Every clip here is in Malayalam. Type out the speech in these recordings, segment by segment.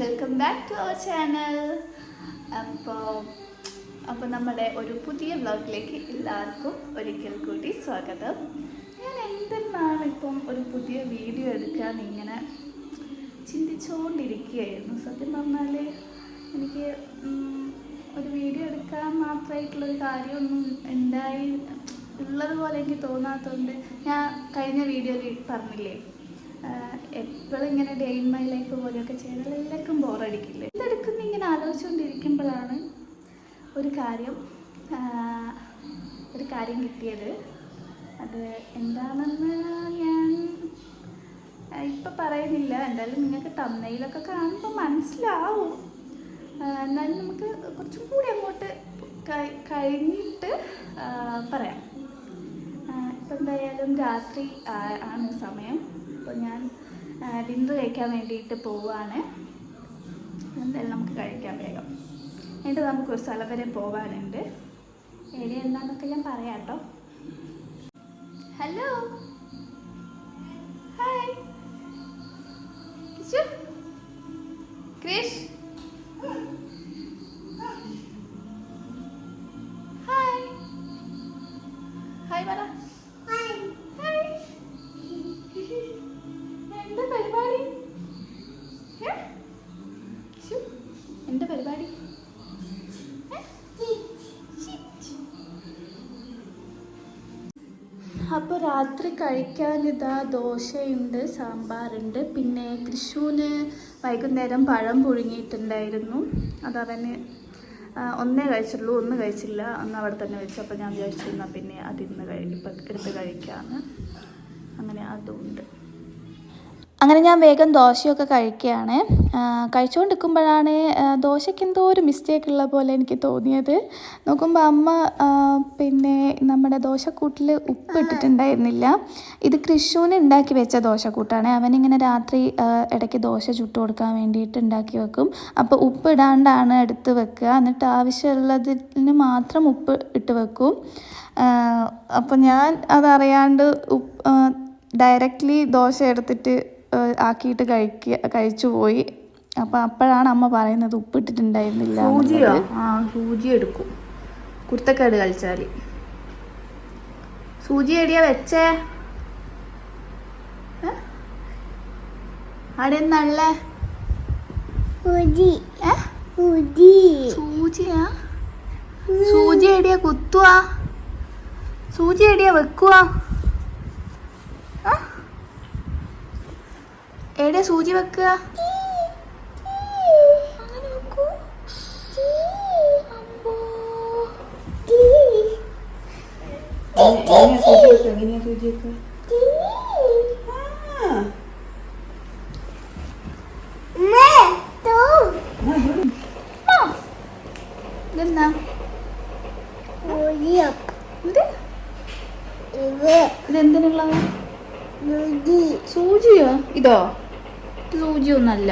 Welcome back to our channel അപ്പോൾ അപ്പോൾ നമ്മുടെ ഒരു പുതിയ വ്ലോഗിലേക്ക് എല്ലാവർക്കും ഒരിക്കൽ കൂടി സ്വാഗതം. ഞാൻ എന്തെന്നാണ് ഇപ്പം ഒരു പുതിയ വീഡിയോ എടുക്കാൻ ഇങ്ങനെ ചിന്തിച്ചുകൊണ്ടിരിക്കുകയായിരുന്നു സത്യം പറഞ്ഞാൽ എനിക്ക് ഒരു വീഡിയോ എടുക്കാൻ മാത്രമായിട്ടുള്ളൊരു കാര്യമൊന്നും ഉണ്ടായി ഉള്ളതുപോലെ എനിക്ക് തോന്നാത്തതുകൊണ്ട് ഞാൻ കഴിഞ്ഞ വീഡിയോയിൽ പറഞ്ഞില്ലേ? എപ്പോഴും ഇങ്ങനെ ഡേ ഇൻ മൈ ലൈഫ് പോലെയൊക്കെ ചെയ്താൽ എല്ലാവർക്കും ബോറടിക്കില്ലേ ഇതെടുക്കുന്ന ഇങ്ങനെ ആലോചിച്ചുകൊണ്ടിരിക്കുമ്പോഴാണ് ഒരു കാര്യം ഒരു കാര്യം കിട്ടിയത്. അത് എന്താണെന്ന് ഞാൻ ഇപ്പം പറയുന്നില്ല. എന്തായാലും നിങ്ങൾക്ക് തമ്മയിലൊക്കെ കാണുമ്പോൾ മനസ്സിലാവും. എന്നാലും നമുക്ക് കുറച്ചും കൂടി അങ്ങോട്ട് കഴി- കഴിഞ്ഞിട്ട് പറയാം. ഇപ്പം എന്തായാലും രാത്രി ആണ് സമയം. അപ്പോൾ ഞാൻ ബിന്ദു കഴിക്കാൻ വേണ്ടിയിട്ട് പോവാണ്. എന്തായാലും നമുക്ക് കഴിക്കാൻ വേഗം. എന്നിട്ട് നമുക്ക് ഒരു സ്ഥലം വരെ പോകാനുണ്ട് ഏരിയ എന്താണെന്നൊക്കെ ഞാൻ പറയാം കേട്ടോ. ഹലോ. രാത്രി കഴിക്കാൻ ഇതാ ദോശയുണ്ട് സാമ്പാറുണ്ട്. പിന്നെ കൃഷുവിന് വൈകുന്നേരം പഴം പുഴുങ്ങിയിട്ടുണ്ടായിരുന്നു. അതവന് ഒന്നേ കഴിച്ചുള്ളൂ ഒന്ന് കഴിച്ചില്ല. അന്ന് അവിടെ തന്നെ വെച്ചു. അപ്പോൾ ഞാൻ വിചാരിച്ചു എന്നാൽ പിന്നെ അതിന്ന് കഴി ഇപ്പം എടുത്ത് കഴിക്കാമെന്ന് അങ്ങനെ അതുണ്ട്. അങ്ങനെ ഞാൻ വേഗം ദോശയൊക്കെ കഴിക്കുകയാണ്. കഴിച്ചുകൊണ്ടിരിക്കുമ്പോഴാണ് ദോശയ്ക്ക് എന്തോ ഒരു മിസ്റ്റേക്ക് ഉള്ള പോലെ എനിക്ക് തോന്നിയത്. നോക്കുമ്പോൾ അമ്മ പിന്നെ നമ്മുടെ ദോശക്കൂട്ടിൽ ഉപ്പ് ഇട്ടിട്ടുണ്ടായിരുന്നില്ല. ഇത് കൃഷുവിന് ഉണ്ടാക്കി വെച്ച ദോശക്കൂട്ടാണ്. അവനിങ്ങനെ രാത്രി ഇടയ്ക്ക് ദോശ ചുട്ടു കൊടുക്കാൻ വേണ്ടിയിട്ട് ഉണ്ടാക്കി വെക്കും. അപ്പോൾ ഉപ്പ് ഇടാണ്ടാണ് എടുത്ത് വെക്കുക. എന്നിട്ട് ആവശ്യമുള്ളതിന് മാത്രം ഉപ്പ് ഇട്ട് വെക്കും. അപ്പോൾ ഞാൻ അതറിയാണ്ട് ഉപ്പ് ഡയറക്റ്റ്ലി ദോശ എടുത്തിട്ട് ആക്കിയിട്ട് കഴിക്കുക കഴിച്ചു പോയി. അപ്പം അപ്പോഴാണ് അമ്മ പറയുന്നത് ഉപ്പിട്ടിട്ടുണ്ടായിരുന്നില്ല സൂചിയോ. ആ സൂചി എടുക്കും. കുരുത്തക്കേട് കളിച്ചാൽ സൂചി എടിയാ വെച്ചേ? അവിടെ നല്ലേ? സൂചിയാ? സൂചി എടിയാ കുത്തുവാ? സൂചി എടിയാ വെക്കുവാ? എവിടെയാ സൂചി വെക്കുക? അങ്ങനെ വെക്കൂ അമ്പോ. ആ. ഇതെന്നാ ഇത് ഇതെന്തിനുള്ളതാ സൂചിയോ? ഇത്? സൂചിയൊന്നല്ല?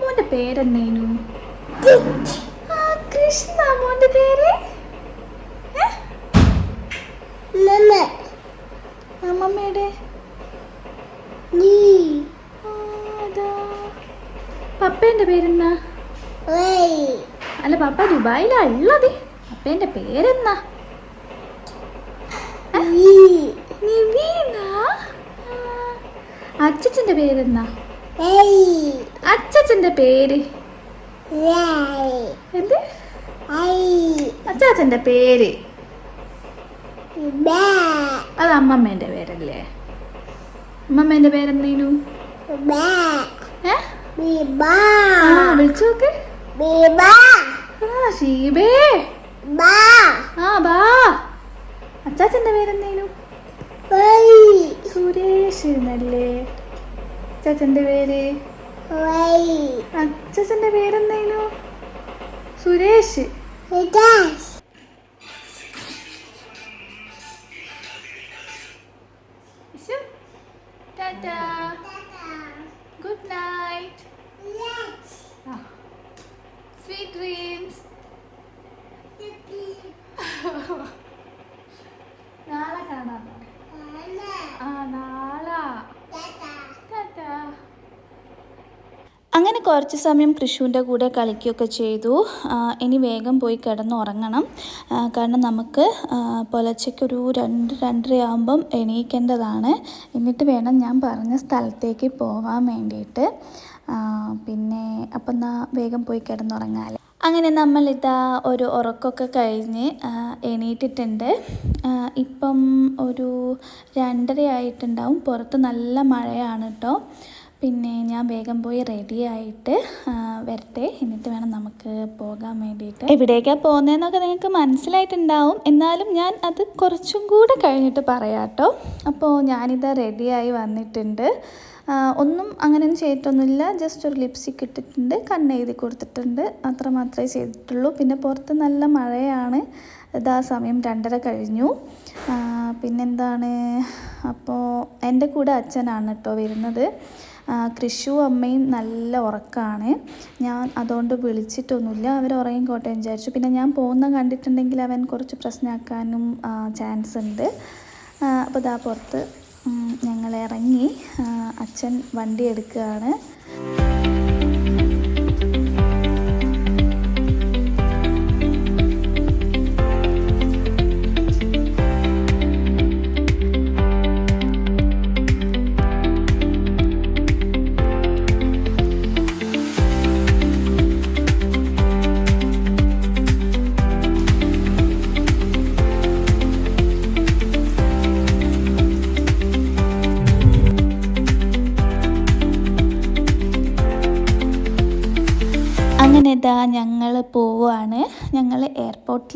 മോന്റെ പേരെന്തേനു കൃഷ്ണ മോന്റെ പേര്? അമ്മമ്മയുടെ. പപ്പേന്റെ പേരെന്നാ അല്ല പപ്പ ദുബായിലാ ഉള്ളത്. പപ്പേന്റെ പേരെന്നാ അച്ഛച്ചന്റെ പേരെന്താ? അച്ഛച്ചന്റെ പേര്? എന്ത്? അച്ചാച്ചന്റെ പേര്? അത് അമ്മമ്മേന്റെ പേരല്ലേ? അമ്മമ്മേന്റെ പേരെന്തേനു? വിളിച്ചു നോക്ക്. ഷീബേ ആ ബാ. അച്ചാച്ചന്റെ പേരെന്തേനു? സുരേഷ് എന്നല്ലേ? അച്ചാച്ചന്റെ പേര്? അച്ചാച്ചന്റെ പേരെന്തേനു സുരേഷ്. കുറച്ച് സമയം കൃഷുവിന്റെ കൂടെ കളിക്കുകയൊക്കെ ചെയ്തു. ഇനി വേഗം പോയി കിടന്ന് ഉറങ്ങണം കാരണം നമുക്ക് പുലച്ചയ്ക്കൊരു രണ്ട് രണ്ടര ആകുമ്പം എണീക്കേണ്ടതാണ്. എന്നിട്ട് വേണം ഞാൻ പറഞ്ഞ സ്ഥലത്തേക്ക് പോകാൻ വേണ്ടിയിട്ട്. പിന്നെ അപ്പം എന്നാൽ വേഗം പോയി കിടന്നുറങ്ങാൽ. അങ്ങനെ നമ്മളിതാ ഒരു ഉറക്കമൊക്കെ കഴിഞ്ഞ് എണീറ്റിട്ടുണ്ട്. ഇപ്പം ഒരു രണ്ടര ആയിട്ടുണ്ടാവും പുറത്ത് നല്ല മഴയാണ് കേട്ടോ. പിന്നെ ഞാൻ വേഗം പോയി റെഡി ആയിട്ട് വരട്ടെ. എന്നിട്ട് വേണം നമുക്ക് പോകാൻ വേണ്ടിയിട്ട്. എവിടേക്കാണ് പോകുന്നതെന്നൊക്കെ നിങ്ങൾക്ക് മനസ്സിലായിട്ടുണ്ടാവും. എന്നാലും ഞാൻ അത് കുറച്ചും കൂടെ കഴിഞ്ഞിട്ട് പറയാം കേട്ടോ അപ്പോൾ ഞാനിതാ റെഡിയായി വന്നിട്ടുണ്ട്. ഒന്നും അങ്ങനെയൊന്നും ചെയ്തിട്ടൊന്നുമില്ല. ജസ്റ്റ് ഒരു ലിപ്സ്റ്റിക് ഇട്ടിട്ടുണ്ട്. കണ്ണെഴുതി കൊടുത്തിട്ടുണ്ട്. അത്ര മാത്രമേ ചെയ്തിട്ടുള്ളൂ. പിന്നെ പുറത്ത് നല്ല മഴയാണ്. ഇതാ സമയം രണ്ടര കഴിഞ്ഞു. പിന്നെന്താണ്? അപ്പോൾ എന്റെ കൂടെ അച്ഛനാണ് കേട്ടോ വരുന്നത്. കൃഷു അമ്മയും നല്ല ഉറക്കമാണ് ഞാൻ അതുകൊണ്ട് വിളിച്ചിട്ടൊന്നുമില്ല. അവർ ഉറങ്ങിക്കോട്ടെ വിചാരിച്ചു. പിന്നെ ഞാൻ പോകുന്ന കണ്ടിട്ടുണ്ടെങ്കിൽ അവൻ കുറച്ച് പ്രശ്നമാക്കാനും ചാൻസ് ഉണ്ട്. അപ്പോൾ ഇതാ പുറത്ത് ഞങ്ങൾ ഇറങ്ങി. അച്ഛൻ വണ്ടി എടുക്കുകയാണ്.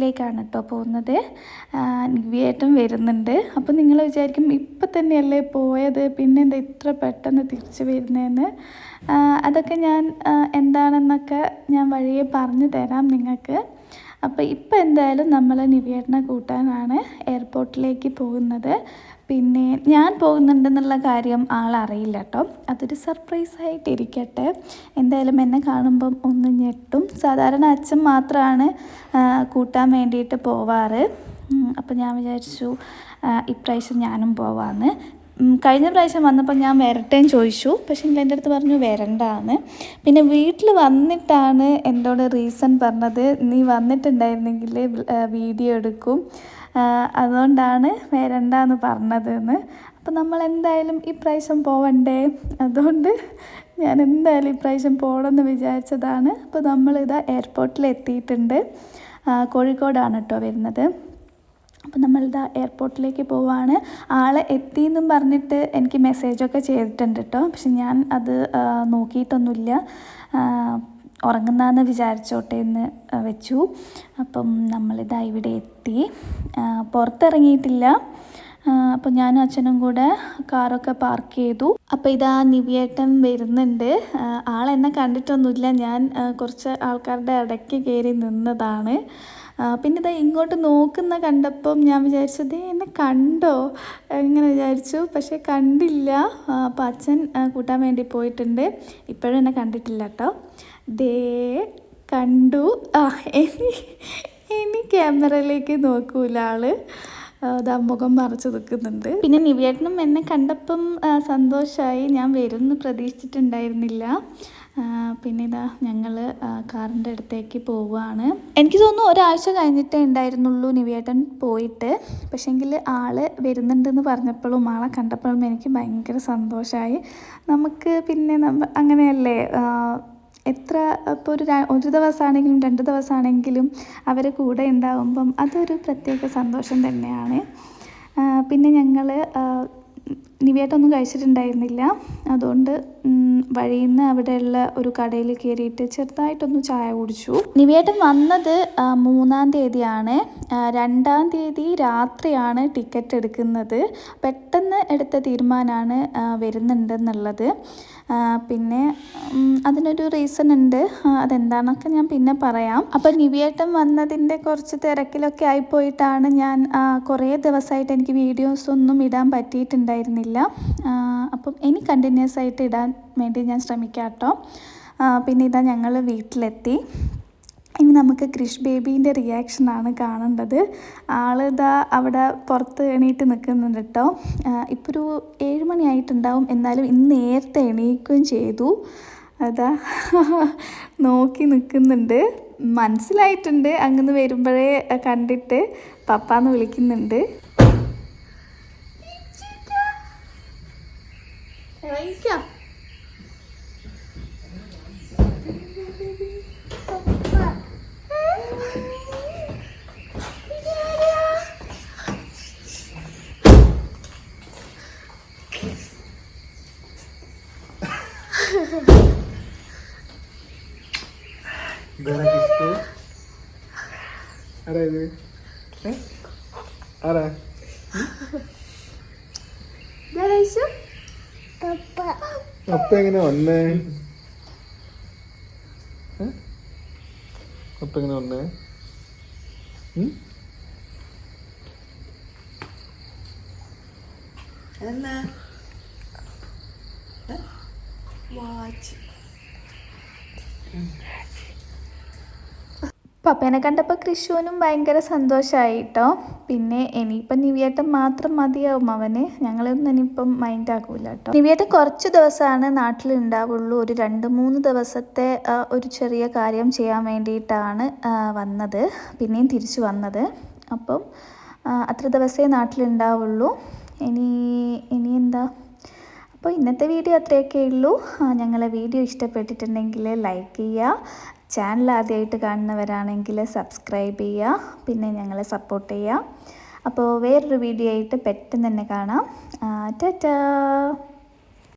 എയർപോർട്ടിലേക്കാണ് കേട്ടോ പോകുന്നത്. നിവ്യേട്ടൻ വരുന്നുണ്ട്. അപ്പോൾ നിങ്ങൾ വിചാരിക്കും ഇപ്പം തന്നെയല്ലേ പോയത്? പിന്നെ എന്താ ഇത്ര പെട്ടെന്ന് തിരിച്ച് വരുന്നതെന്ന് അതൊക്കെ ഞാൻ എന്താണെന്നൊക്കെ ഞാൻ വഴിയെ പറഞ്ഞു തരാം നിങ്ങൾക്ക്. അപ്പോൾ ഇപ്പോൾ എന്തായാലും നമ്മൾ നിവ്യേട്ടനെ കൂട്ടാനാണ് എയർപോർട്ടിലേക്ക് പോകുന്നത്. പിന്നെ ഞാൻ പോകുന്നുണ്ടെന്നുള്ള കാര്യം ആളറിയില്ല കേട്ടോ. അതൊരു സർപ്രൈസായിട്ടിരിക്കട്ടെ. എന്തായാലും എന്നെ കാണുമ്പം ഒന്ന് ഞെട്ടും. സാധാരണ അച്ഛൻ മാത്രമാണ് കൂട്ടാൻ വേണ്ടിയിട്ട് പോവാറ്. അപ്പം അപ്പോൾ ഞാൻ വിചാരിച്ചു ഇപ്രാവശ്യം ഞാനും പോവാന്ന്. കഴിഞ്ഞ പ്രാവശ്യം വന്നപ്പോൾ ഞാൻ വരട്ടേന്ന് ചോദിച്ചു. പക്ഷേ എന്റെ അടുത്ത് പറഞ്ഞു വരണ്ടാന്ന്. പിന്നെ വീട്ടിൽ വന്നിട്ടാണ് എന്നോട് റീസൺ പറഞ്ഞത്. നീ വന്നിട്ടുണ്ടായിരുന്നെങ്കിൽ വീഡിയോ എടുക്കും. അതുകൊണ്ടാണ് വരണ്ടാന്ന് പറഞ്ഞതെന്ന്. അപ്പം നമ്മൾ എന്തായാലും ഈ പ്രാവശ്യം പോവണ്ടേ? അതുകൊണ്ട് ഞാൻ എന്തായാലും ഈ പ്രാവശ്യം പോകണമെന്ന് വിചാരിച്ചതാണ്. അപ്പോൾ നമ്മളിതാ എയർപോർട്ടിൽ എത്തിയിട്ടുണ്ട് കോഴിക്കോടാണ് കേട്ടോ വരുന്നത്. അപ്പോൾ നമ്മളിതാ എയർപോർട്ടിലേക്ക് പോവാണ്. ആളെ എത്തിയെന്നും പറഞ്ഞിട്ട് എനിക്ക് മെസ്സേജൊക്കെ ചെയ്തിട്ടുണ്ട് കേട്ടോ പക്ഷെ ഞാൻ അത് നോക്കിയിട്ടൊന്നുമില്ല. ഉറങ്ങുന്നതെന്ന് വിചാരിച്ചോട്ടെ എന്ന് വെച്ചു. അപ്പം നമ്മളിതാ ഇവിടെ എത്തി. പുറത്തിറങ്ങിയിട്ടില്ല. അപ്പോൾ ഞാനും അച്ഛനും കൂടെ കാറൊക്കെ പാർക്ക് ചെയ്തു. അപ്പം ഇതാ നിവിയേട്ടൻ വരുന്നുണ്ട്. ആളെന്നെ കണ്ടിട്ടൊന്നുമില്ല. ഞാൻ കുറച്ച് ആൾക്കാരുടെ ഇടയ്ക്ക് കയറി നിന്നതാണ്. പിന്നെ ഇതാ ഇങ്ങോട്ട് നോക്കുന്ന കണ്ടപ്പം ഞാൻ വിചാരിച്ചത് എന്നെ കണ്ടോ? ഇങ്ങനെ വിചാരിച്ചു. പക്ഷേ കണ്ടില്ല. അപ്പം അച്ഛൻ കൂട്ടാൻ വേണ്ടി പോയിട്ടുണ്ട്. ഇപ്പോഴും എന്നെ കണ്ടിട്ടില്ല കേട്ടോ. ദേ കണ്ടു. ആ ഇനി ക്യാമറയിലേക്ക് നോക്കൂല ആൾ. അതാ മുഖം മറച്ചു നിൽക്കുന്നുണ്ട് പിന്നെ നിവേട്ടനും എന്നെ കണ്ടപ്പം സന്തോഷമായി ഞാൻ വരുമെന്ന് പ്രതീക്ഷിച്ചിട്ടുണ്ടായിരുന്നില്ല. പിന്നെ ഇതാ ഞങ്ങൾ കാറിന്റെ അടുത്തേക്ക് പോവുകയാണ് എനിക്ക് തോന്നുന്നു ഒരാഴ്ച കഴിഞ്ഞിട്ടേ ഉണ്ടായിരുന്നുള്ളൂ നിവേട്ടൻ പോയിട്ട്. പക്ഷേങ്കിൽ ആൾ വരുന്നുണ്ടെന്ന് പറഞ്ഞപ്പോഴും ആളെ കണ്ടപ്പോഴും എനിക്ക് ഭയങ്കര സന്തോഷമായി നമുക്ക് പിന്നെ അങ്ങനെയല്ലേ എത്ര ഇപ്പോൾ ഒരു ഒരു ദിവസമാണെങ്കിലും രണ്ട് ദിവസമാണെങ്കിലും അവർ കൂടെ ഉണ്ടാവുമ്പം അതൊരു പ്രത്യേക സന്തോഷം തന്നെയാണ്. പിന്നെ ഞങ്ങൾ നിവേട്ടൊന്നും കഴിച്ചിട്ടുണ്ടായിരുന്നില്ല. അതുകൊണ്ട് വഴിയിൽ അവിടെയുള്ള ഒരു കടയിൽ കയറിയിട്ട് ചെറുതായിട്ടൊന്ന് ചായ കുടിച്ചു. നിവേട്ടൻ വന്നത് മൂന്നാം തീയതിയാണ്. രണ്ടാം തീയതി രാത്രിയാണ് ടിക്കറ്റ് എടുക്കുന്നത്. പെട്ടെന്ന് എടുത്ത തീരുമാനമാണ് വരുന്നുണ്ടെന്നുള്ളത്. പിന്നെ അതിനൊരു റീസൺ ഉണ്ട്. അതെന്താണെന്നൊക്കെ ഞാൻ പിന്നെ പറയാം. അപ്പം നിവിയേട്ടൻ വന്നതിന്റെ കുറച്ച് തിരക്കിലൊക്കെ ആയിപ്പോയിട്ടാണ് ഞാൻ കുറേ ദിവസമായിട്ട് എനിക്ക് വീഡിയോസ് ഒന്നും ഇടാൻ പറ്റിയിട്ടുണ്ടായിരുന്നില്ല. അപ്പം ഇനി കണ്ടിന്യൂസ് ആയിട്ട് ഇടാൻ വേണ്ടി ഞാൻ ശ്രമിക്കാം കേട്ടോ പിന്നെ ഇതാ ഞങ്ങൾ വീട്ടിലെത്തി. ഇനി നമുക്ക് ക്രിഷ് ബേബീന്റെ റിയാക്ഷനാണ് കാണേണ്ടത്. ആളിതാ അവിടെ പുറത്ത് എണീറ്റ് നിൽക്കുന്നുണ്ട് കേട്ടോ ഇപ്പോൾ ഒരു ഏഴ് മണിയായിട്ടുണ്ടാവും എന്നാലും ഇന്ന് നേരത്തെ എണീക്കുകയും ചെയ്തു. അതാ നോക്കി നിൽക്കുന്നുണ്ട് മനസ്സിലായിട്ടുണ്ട്. അങ്ങനെ വരുമ്പോഴേ കണ്ടിട്ട് പപ്പാന്ന് വിളിക്കുന്നുണ്ട്. ഇറങ്ങിക്കോ. ആരാ? അപ്പ എങ്ങനെ വന്നേ? അപ്പ എങ്ങനെ വന്നേ? എന്നാ വാച്ച് പപ്പേനെ കണ്ടപ്പോൾ കൃഷുവിനും ഭയങ്കര സന്തോഷമായി കേട്ടോ പിന്നെ ഇനിയിപ്പം നിവിയേട്ടൻ മാത്രം മതിയാവും അവന്. ഞങ്ങളൊന്നും ഇനിയിപ്പം മൈൻഡ് ആക്കൂല കേട്ടോ നിവിയേട്ടൻ കുറച്ച് ദിവസമാണ് നാട്ടിലുണ്ടാവുള്ളൂ. ഒരു രണ്ട് മൂന്ന് ദിവസത്തെ ഒരു ചെറിയ കാര്യം ചെയ്യാൻ വേണ്ടിയിട്ടാണ് വന്നത്. പിന്നെയും തിരിച്ചു വന്നത്. അപ്പം അത്ര ദിവസമേ നാട്ടിലുണ്ടാവുള്ളൂ. ഇനി ഇനി എന്താ? അപ്പോൾ ഇന്നത്തെ വീഡിയോ അത്രയൊക്കെ ഉള്ളൂ. ഞങ്ങളെ വീഡിയോ ഇഷ്ടപ്പെട്ടിട്ടുണ്ടെങ്കിൽ ലൈക്ക് ചെയ്യുക. ചാനൽ ആദ്യമായിട്ട് കാണുന്നവരാണെങ്കിൽ സബ്സ്ക്രൈബ് ചെയ്യുക പിന്നെ ഞങ്ങളെ സപ്പോർട്ട് ചെയ്യുക. അപ്പോൾ വേറൊരു വീഡിയോ ആയിട്ട് പെട്ടെന്ന് തന്നെ കാണാം. ടാറ്റാ!